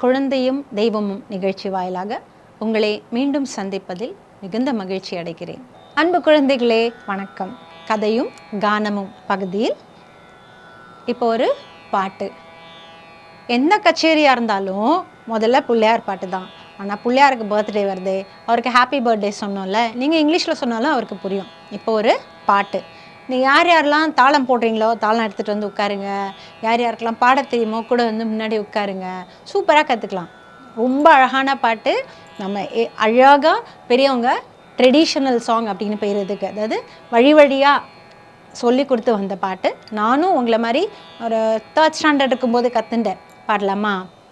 குழந்தையும் தெய்வமும் நிகழ்ச்சி வாயிலாக உங்களை மீண்டும் சந்திப்பதில் மிகுந்த மகிழ்ச்சி அடைகிறேன். அன்பு குழந்தைகளே வணக்கம். கதையும் கானமும் பகுதியில் இப்போ ஒரு பாட்டு. எந்த கச்சேரியாக இருந்தாலும் முதல்ல பிள்ளையார் பாட்டு தான். ஆனால் பிள்ளையாருக்கு பர்த்டே வருது. அவருக்கு ஹாப்பி பர்த்டே சொன்னோம்ல நீங்கள் இங்கிலீஷில் சொன்னாலும் அவருக்கு புரியும். இப்போ ஒரு பாட்டு. நீங்கள் யார் யாரெல்லாம் தாளம் போடுறீங்களோ தாளம் எடுத்துகிட்டு வந்து உட்காருங்க. யார் யாருக்கெல்லாம் பாட தெரியுமோ கூட வந்து முன்னாடி உட்காருங்க. சூப்பராக கற்றுக்கலாம் ரொம்ப அழகான பாட்டு. நம்ம எ- பெரியவங்க ட்ரெடிஷ்னல் சாங் அப்படின்னு பேர் இதுக்கு அதாவது வழி வழியாக சொல்லி கொடுத்து வந்த பாட்டு. நானும் உங்களை மாதிரி ஒரு தேர்ட் ஸ்டாண்டர்ட் இருக்கும்போது கற்றுண்டேன் பாடலாமா?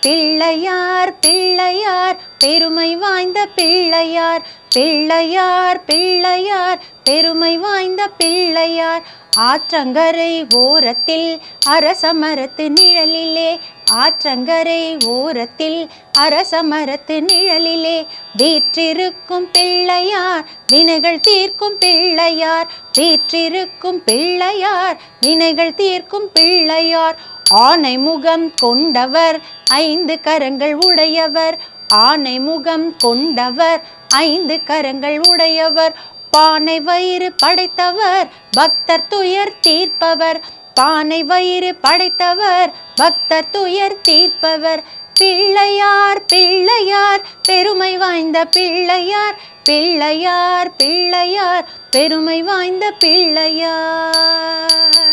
பிள்ளையார் பிள்ளையார் பெருமை வாய்ந்த பிள்ளையார் பிள்ளையார் பிள்ளையார் பெருமை வாய்ந்த பிள்ளையார். ஆற்றங்கரை ஓரத்தில் அரசமரத்து நிழலிலே ஆற்றங்கரை ஓரத்தில் அரசமரத்து நிழலிலே வீற்றிருக்கும் பிள்ளையார் வினைகள் தீர்க்கும் பிள்ளையார் வீற்றிருக்கும் பிள்ளையார் வினைகள் தீர்க்கும் பிள்ளையார். ஆனை முகம் கொண்டவர் ஐந்து கரங்கள் உடையவர். ஆனை முகம் கொண்டவர் ஐந்து கரங்கள் உடையவர். பானை வயிறு படைத்தவர் பக்தர் துயர் தீர்ப்பவர். பானை வயிறு படைத்தவர் பக்தர் துயர் தீர்ப்பவர். பிள்ளையார் பிள்ளையார் பெருமை வாய்ந்த பிள்ளையார். பிள்ளையார் பிள்ளையார் பெருமை வாய்ந்த பிள்ளையார்.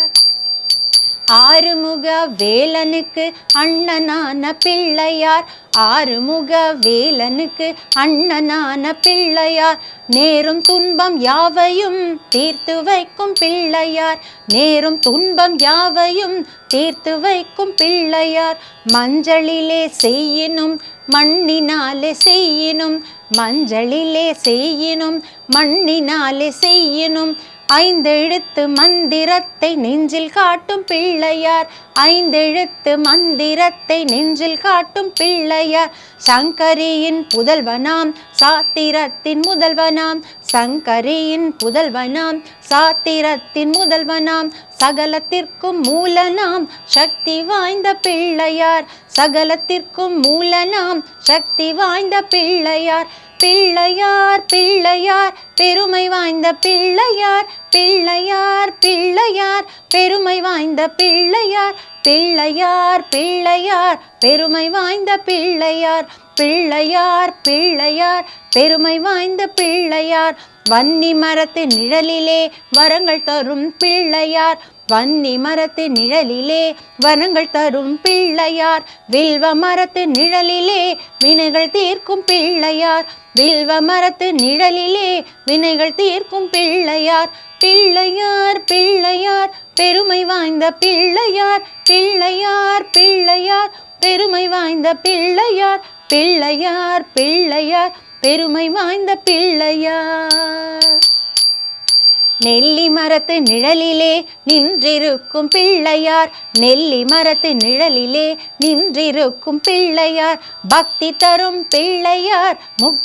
ஆறுமுக வேலனுக்கு அண்ணனான பிள்ளையார். ஆறுமுக வேலனுக்கு அண்ணனான பிள்ளையார். நேரும் துன்பம் யாவையும் தீர்த்து வைக்கும் பிள்ளையார். நேரும் துன்பம் யாவையும் தீர்த்து வைக்கும் பிள்ளையார். மஞ்சளிலே செய்யினும் மண்ணினாலே செய்யினும். மஞ்சளிலே செய்யினும் மண்ணினாலே செய்யினும் ஐந்தெழுத்து மந்திரத்தை நெஞ்சில் காட்டும் பிள்ளையார். ஐந்தெழுத்து மந்திரத்தை நெஞ்சில் காட்டும் பிள்ளையார். சங்கரியின் புதல்வனாம் சாத்திரத்தின் முதல்வனாம். சங்கரியின் புதல்வனாம் சாத்திரத்தின் முதல்வனாம் சகலத்திற்கும் மூலனாம் சக்தி வாய்ந்த பிள்ளையார். சகலத்திற்கும் மூலனாம் சக்தி வாய்ந்த பிள்ளையார். பிள்ளையார் பிள்ளையார் பெருமை வாய்ந்த பிள்ளையார். பிள்ளையார் பிள்ளையார் பெருமை வாய்ந்த பிள்ளையார். பிள்ளையார் பிள்ளையார் பெருமை வாய்ந்த பிள்ளையார். பிள்ளையார் பிள்ளையார் பெருமை வாய்ந்த பிள்ளையார். வன்னி மரத்து நிழலிலே வரங்கள் தரும் பிள்ளையார். வன்னி மரத்து நிழலிலே வரங்கள் தரும் பிள்ளையார். வில்வ மரத்து நிழலிலே வினைகள் தீர்க்கும் பிள்ளையார். வில்வ மரத்து நிழலிலே வினைகள் தீர்க்கும் பிள்ளையார். பிள்ளையார் பிள்ளையார் பெருமை வாய்ந்த பிள்ளையார். பிள்ளையார் பிள்ளையார் பெருமை வாய்ந்த பிள்ளையார். பிள்ளையார் பிள்ளையார் பெருமை வாய்ந்த பிள்ளையார். நெல்லி மரத்து நிழலிலே நின்றிருக்கும் பிள்ளையார் நெல்லி மரத்து நிழலிலே நின்றிருக்கும் பிள்ளையார். பக்தி தரும் பிள்ளையார்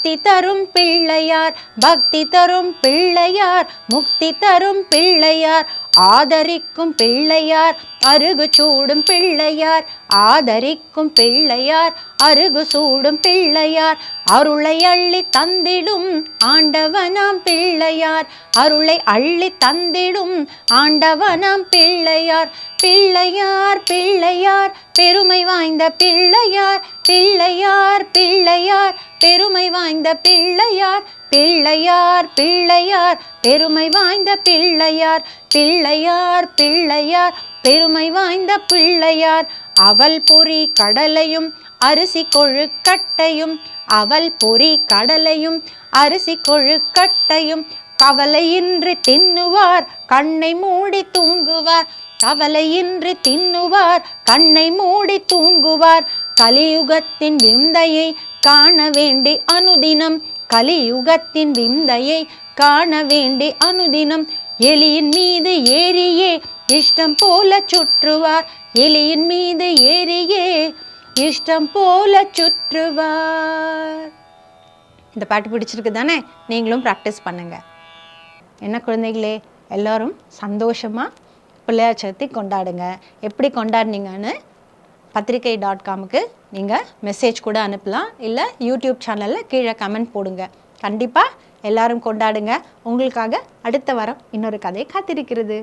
முக்தி தரும் பிள்ளையார் பக்தி தரும் பிள்ளையார் முக்தி தரும் பிள்ளையார். ஆதரிக்கும் பிள்ளையார் அருகு சூடும் பிள்ளையார். ஆதரிக்கும் பிள்ளையார் அருகு சூடும் பிள்ளையார். அருளை அள்ளி தந்திடும் ஆண்டவனாம் பிள்ளையார். அருளை அள்ளி தந்திடும் ஆண்டவனாம் பிள்ளையார். பிள்ளையார் பிள்ளையார் பெருமை வாய்ந்த பிள்ளையார். பிள்ளையார் பிள்ளையார் பெருமை வாய்ந்த பிள்ளையார் பிள்ளையார் பிள்ளையார். பெருமை வாய்ந்த பிள்ளையார் பிள்ளையார் பிள்ளையார். பெருமை வாய்ந்த பிள்ளையார். அவள் பொறி கடலையும் அரிசி கொழுக்கட்டையும். அவள் பொறி கடலையும் அரிசி கொழுக்கட்டையும். கவலையின்றி தின்னுவார் கண்ணை மூடி தூங்குவார். கவலையின்றி தின்னுவார் கண்ணை மூடி தூங்குவார். கலியுகத்தின் விந்தையை காண வேண்டி அனுதினம். கலியுகத்தின் விந்தையை காண வேண்டி அனுதினம். எலியின் மீது ஏறியே இஷ்டம் போல சுற்றுவார். எலியின் மீது ஏறியே இஷ்டம் போல சுற்றுவார். இந்த பாட்டு பிடிச்சிருக்கு தானே? நீங்களும் ப்ராக்டிஸ் பண்ணுங்க. என்ன குழந்தைகளே? எல்லோரும் சந்தோஷமாக பிள்ளையார் சதுர்த்தி கொண்டாடுங்க. எப்படி கொண்டாடினீங்கன்னு பத்திரிகை டாட் காமுக்கு நீங்கள் மெசேஜ் கூட அனுப்பலாம். இல்லை யூடியூப் சேனலில் கீழே கமெண்ட் போடுங்க. கண்டிப்பாக எல்லாரும் கொண்டாடுங்க. உங்களுக்காக அடுத்த வாரம் இன்னொரு கதை காத்திருக்கிறது.